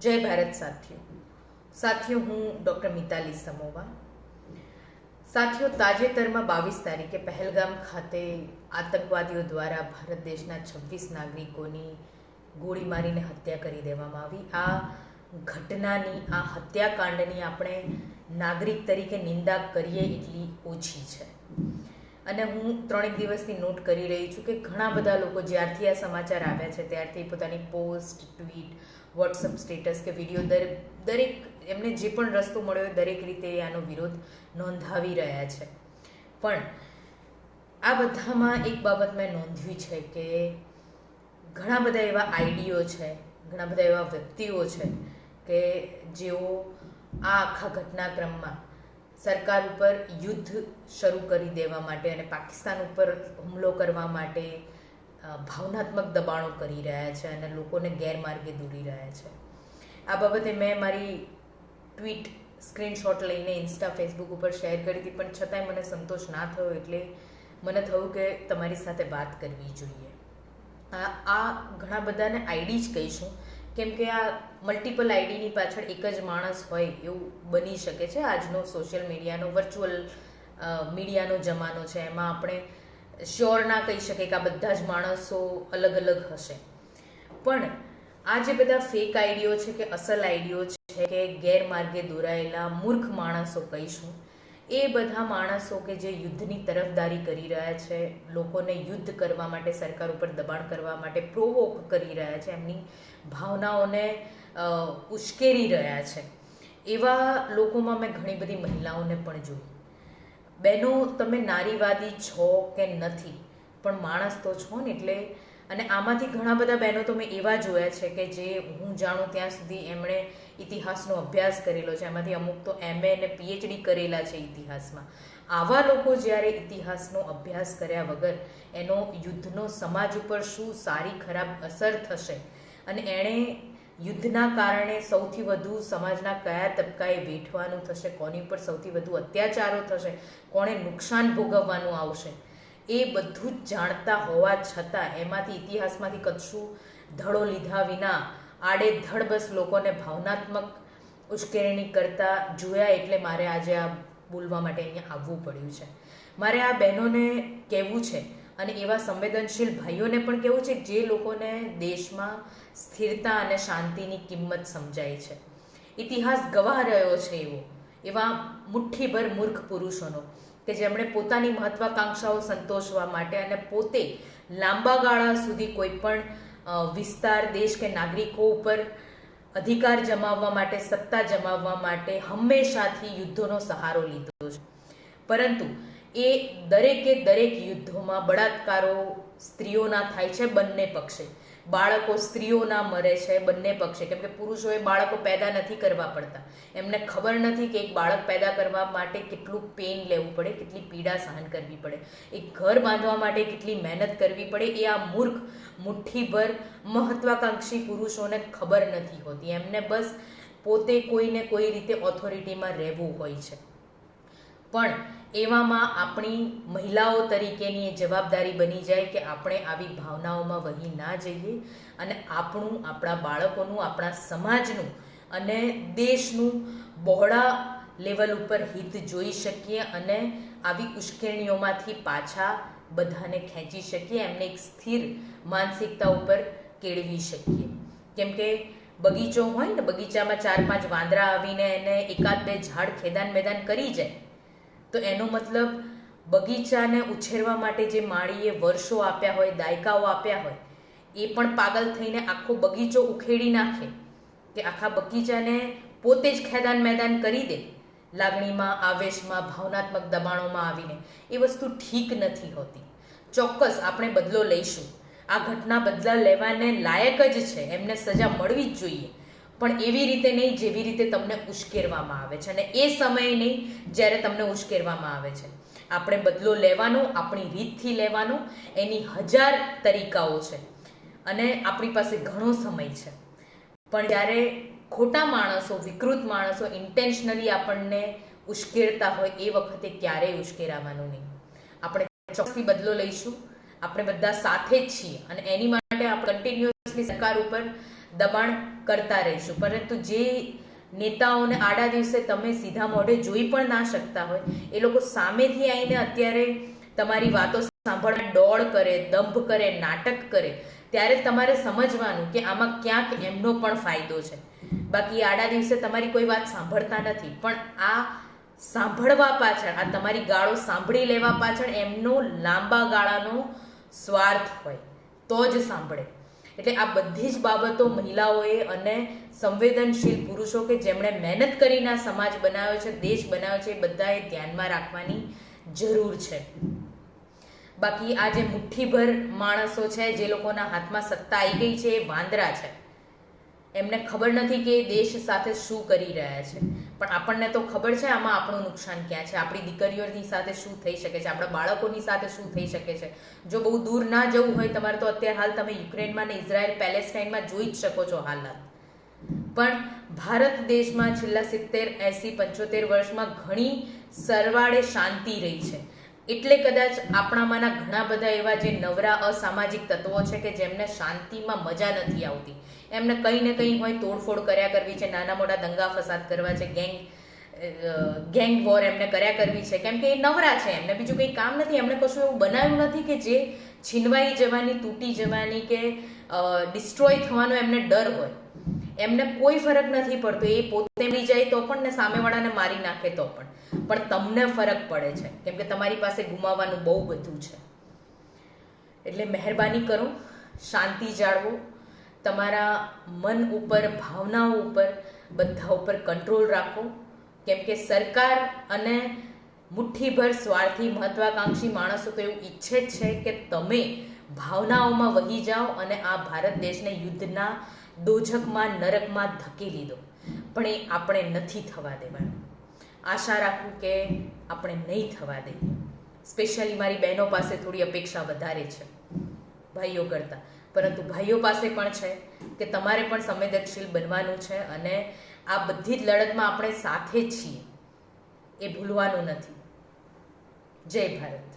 જય ભારત સાથીઓ. સાથીઓ, હું ડૉક્ટર મિતાલી સમોવા. સાથીઓ, તાજેતરમાં બાવીસ તારીખે પહેલગામ ખાતે આતંકવાદીઓ દ્વારા ભારત દેશના છવ્વીસ નાગરિકોની ગોળી મારીને હત્યા કરી દેવામાં આવી. આ ઘટનાની, આ હત્યાકાંડની આપણે નાગરિક તરીકે નિંદા કરીએ એટલી ઓછી છે. અને હું ત્રણેક દિવસથી નોટ કરી રહી છું કે ઘણા બધા લોકો જ્યારથી આ સમાચાર આવ્યા છે, ત્યારથી પોતાની પોસ્ટ ટ્વીટ વોટ્સઅપ સ્ટેટસ કે વીડિયો દરેક દરેક, એમને જે પણ રસ્તો મળ્યો હોય દરેક રીતે આનો વિરોધ નોંધાવી રહ્યા છે. પણ આ બધામાં એક બાબત મેં નોંધ્યું છે કે ઘણા બધા એવા આઈડીઓ છે, ઘણા બધા એવા વ્યક્તિઓ છે કે જેઓ આ આખા ઘટનાક્રમમાં સરકાર ઉપર યુદ્ધ શરૂ કરી દેવા માટે અને પાકિસ્તાન ઉપર હુમલો કરવા માટે ભાવનાત્મક દબાણો કરી રહ્યા છે અને લોકોને ગેરમાર્ગે દોરી રહ્યા છે. આ બાબતે મેં મારી ટ્વીટ સ્ક્રીનશોટ લઈને ઇન્સ્ટા, ફેસબુક ઉપર શેર કરી હતી, પણ છતાંય મને સંતોષ ના થયો એટલે મને થયું કે તમારી સાથે વાત કરવી જોઈએ. આ ઘણા બધાને આઈડી જ કહીશું. કેમ કે આ મલ્ટિપલ આઈડીની પાછળ એક જ માણસ હોય એવું બની શકે છે. આજનો સોશિયલ મીડિયાનો વર્ચ્યુઅલ મીડિયાનો જમાનો છે. એમાં આપણે શ્યોર ના કહી શકીએ કે આ બધા જ માણસો અલગ અલગ હશે. પણ આ જે બધા ફેક આઈડીઓ છે કે અસલ આઈડીઓ છે કે ગેરમાર્ગે દોરાયેલા મૂર્ખ માણસો કહીશું એ બધા માણસો કે જે યુદ્ધની તરફદારી કરી રહ્યા છે, લોકોને યુદ્ધ કરવા માટે, સરકાર ઉપર દબાણ કરવા માટે પ્રોવોક કરી રહ્યા છે, એમની ભાવનાઓને ઉશ્કેરી રહ્યા છે. એવા લોકોમાં મેં ઘણી બધી મહિલાઓને પણ જોઈ. બહેનો, તમે નારીવાદી છો કે નથી, પણ માણસ તો છો ને, એટલે અને આમાંથી ઘણા બધા બહેનો તો મેં એવા જોયા છે કે જે હું જાણું ત્યાં સુધી એમણે ઇતિહાસનો અભ્યાસ કરેલો છે. એમાંથી અમુક તો એમએ અને પીએચડી કરેલા છે ઇતિહાસમાં. આવા લોકો જ્યારે ઇતિહાસનો અભ્યાસ કર્યા વગર એનો યુદ્ધનો સમાજ ઉપર શું સારી ખરાબ અસર થશે? અને એણે યુદ્ધના કારણે સૌથી વધુ સમાજના કયા તબક્કાએ વેઠવાનું થશે? કોની ઉપર સૌથી વધુ અત્યાચારો થશે? કોણે નુકસાન ભોગવવાનું આવશે? એ બધું જ જાણતા હોવા છતાં એમાંથી ઇતિહાસમાંથી કશું ધડો લીધા વિના આડેધડ બસ લોકોને ભાવનાત્મક ઉશ્કેરણી કરતા જોયા એટલે મારે આજે આ બોલવા માટે અહીંયા આવવું પડ્યું છે. મારે આ બહેનોને કહેવું છે અને એવા સંવેદનશીલ ભાઈઓને પણ કહેવું છે જે લોકોને દેશમાં સ્થિરતા અને શાંતિની કિંમત સમજાય છે. ઇતિહાસ ગવાહ રહ્યો છે એવો, એવા મુઠ્ઠીભર મૂર્ખ પુરુષોનો. કે જેમણે પોતાની મહત્વાકાંક્ષાઓ સંતોષવા માટે અને પોતે લાંબા ગાળા સુધી કોઈ પણ વિસ્તાર, દેશ કે નાગરિકો ઉપર અધિકાર જમાવવા માટે, સત્તા જમાવવા માટે હંમેશાથી યુદ્ધોનો સહારો લીધો છે. પરંતુ એ દરેકે દરેક યુદ્ધોમાં બળાત્કારો સ્ત્રીઓના થાય છે બંને પક્ષે. બાળકો સ્ત્રીઓના મરે છે, બંને પક્ષે. કેમ કે પુરુષોએ બાળકો પેદા નથી કરવા પડતા. એમને ખબર નથી કે એક બાળક પેદા કરવા માટે કેટલું પેન લેવું પડે, કેટલી પીડા સહન કરવી પડે. એક ઘર બાંધવા માટે કેટલી મહેનત કરવી પડે, એ આ મૂર્ખ, મુઠ્ઠીભર, મહત્વાકાંક્ષી પુરુષોને ખબર નથી હોતી. એમને બસ પોતે કોઈને કોઈ રીતે ઓથોરિટીમાં રહેવું હોય છે. પણ એવામાં આપણી મહિલાઓ તરીકેની એ જવાબદારી બની જાય કે આપણે આવી ભાવનાઓમાં વહી ના જઈએ અને આપણું, આપણા બાળકોનું, આપણા સમાજનું અને દેશનું બહોળા લેવલ ઉપર હિત જોઈ શકીએ અને આવી ઉશ્કેરણીઓમાંથી પાછા બધાને ખેંચી શકીએ, એમને એક સ્થિર માનસિકતા ઉપર કેળવી શકીએ. કેમ કે બગીચો હોય ને, બગીચામાં ચાર પાંચ વાંદરા આવીને એને એકાદ બે ઝાડ ખેદાન મેદાન કરી જાય તો એનો મતલબ બગીચાને ઉછેરવા માટે જે માળીએ વર્ષો આપ્યા હોય, દાયકાઓ આપ્યા હોય, એ પણ પાગલ થઈને આખો બગીચો ઉખેડી નાખે કે આખા બગીચાને પોતે જ ખેદાન મેદાન કરી દે લાગણીમાં, આવેશમાં, ભાવનાત્મક દબાણોમાં આવીને. એ વસ્તુ ઠીક નથી હોતી. ચોક્કસ આપણે બદલો લઈશું. આ ઘટના બદલા લેવાને લાયક જ છે. એમને સજા મળવી જ જોઈએ. પણ એવી રીતે નહીં જેવી રીતે તમને ઉશ્કેરવામાં આવે છે અને એ સમયે નહીં જ્યારે તમને ઉશ્કેરવામાં આવે છે. આપણે બદલો લેવાનો, આપણી રીતથી લેવાનો, એની હજાર તરીકાઓ છે. અને આપણી પાસે ઘણો સમય છે. પણ જ્યારે ખોટા માણસો, વિકૃત માણસો ઇન્ટેન્શનલી આપણને ઉશ્કેરતા હોય એ વખતે ક્યારેય ઉશ્કેરાવાનું નહીં. આપણે ચોક્કસથી બદલો લઈશું. આપણે બધા સાથે જ છીએ અને એની માટે આપણે કન્ટિન્યુઅસલી સરકાર ઉપર દબાણ કરતા રહીશું. પરંતુ જે નેતાઓને આડા દિવસે તમે સીધા મોઢે જોઈ પણ ના શકતા હોય, એ લોકો સામેથી આવીને અત્યારે તમારી વાતો સાંભળવા દોડ કરે, દંભ કરે, નાટક કરે, ત્યારે તમારે સમજવાનું કે આમાં ક્યાંક એમનો પણ ફાયદો છે. બાકી આડા દિવસે તમારી કોઈ વાત સાંભળતા નથી, પણ આ સાંભળવા પાછળ, આ તમારી ગાળો સાંભળી લેવા પાછળ એમનો લાંબા ગાળાનો સ્વાર્થ હોય, તો જ સાંભળે. એટલે આ બધી જ બાબતો મહિલાઓએ અને સંવેદનશીલ પુરુષો કે જેમણે મહેનત કરીને આ સમાજ બનાવ્યો છે, દેશ બનાવ્યો છે, એ બધાએ ધ્યાનમાં રાખવાની જરૂર છે. બાકી આ જે મુઠ્ઠીભર માણસો છે, જે લોકોના હાથમાં સત્તા આવી ગઈ છે, એ વાંદરા છે. એમને ખબર નથી કે દેશ સાથે શું કરી રહ્યા છે. પણ આપણને તો ખબર છે આમાં આપણું નુકસાન ક્યાં છે. આપણી દીકરીઓની સાથે શું થઈ શકે છે? આપણા બાળકોની સાથે શું થઈ શકે છે? જો બહુ દૂર ના જવું હોય તમારે તો અત્યારે હાલ તમે યુક્રેનમાં ને ઇઝરાયલ પેલેસ્ટાઇનમાં જોઈ જ શકો છો હાલત પણ ભારત દેશમાં છેલ્લા સિત્તેર, એંસી, પંચોતેર વર્ષમાં ઘણી સરવાળે શાંતિ રહી છે. એટલે કદાચ આપણામાંના ઘણા બધા એવા જે નવરા અસામાજિક તત્વો છે કે જેમને શાંતિમાં મજા નથી આવતી. એમને કંઈ ને કંઈ હોય તોડફોડ કર્યા કરવી છે, નાના મોટા દંગા ફસાદ કરવા છે, ગેંગ ગેંગ વોર એમને કર્યા કરવી છે. કેમ કે એ નવરા છે, એમને બીજું કંઈ કામ નથી. એમણે કશું એવું બનાવ્યું નથી કે જે છીનવાઈ જવાની, તૂટી જવાની કે ડિસ્ટ્રોય થવાનો એમને ડર હોય. એમને કોઈ ફરક નથી પડતો. એ પોતે મરી જાય તો પણ ને સામેવાળાને મારી નાખે તો પણ. પણ તમને ફરક પડે છે. કેમ કે તમારી પાસે ગુમાવવાનું બહુ બધું છે. એટલે મહેરબાની કરો, શાંતિ જાળવો. તમારા મન ઉપર, ભાવનાઓ ઉપર, બધા ઉપર કંટ્રોલ રાખો. કેમ કે સરકાર અને મુઠ્ઠીભર સ્વાર્થી મહત્વાકાંક્ષી માણસો તો એવું ઈચ્છે જ છે કે તમે ભાવનાઓમાં વહી જાઓ અને આ ભારત દેશને યુદ્ધના દોજકમાં, નરકમાં ધકેલી દો. પણ એ આપણે નથી થવા દેવાનું. આશા રાખું કે આપણે નહીં થવા દઈએ. સ્પેશિયલી મારી બહેનો પાસે થોડી અપેક્ષા વધારે છે, ભાઈઓ કરતાં. પરંતુ ભાઈઓ પાસે પણ છે કે તમારે પણ સંવેદનશીલ બનવાનું છે અને આ બધી જ લડતમાં આપણે સાથે છીએ. એ ભૂલવાનું નથી. જય ભારત.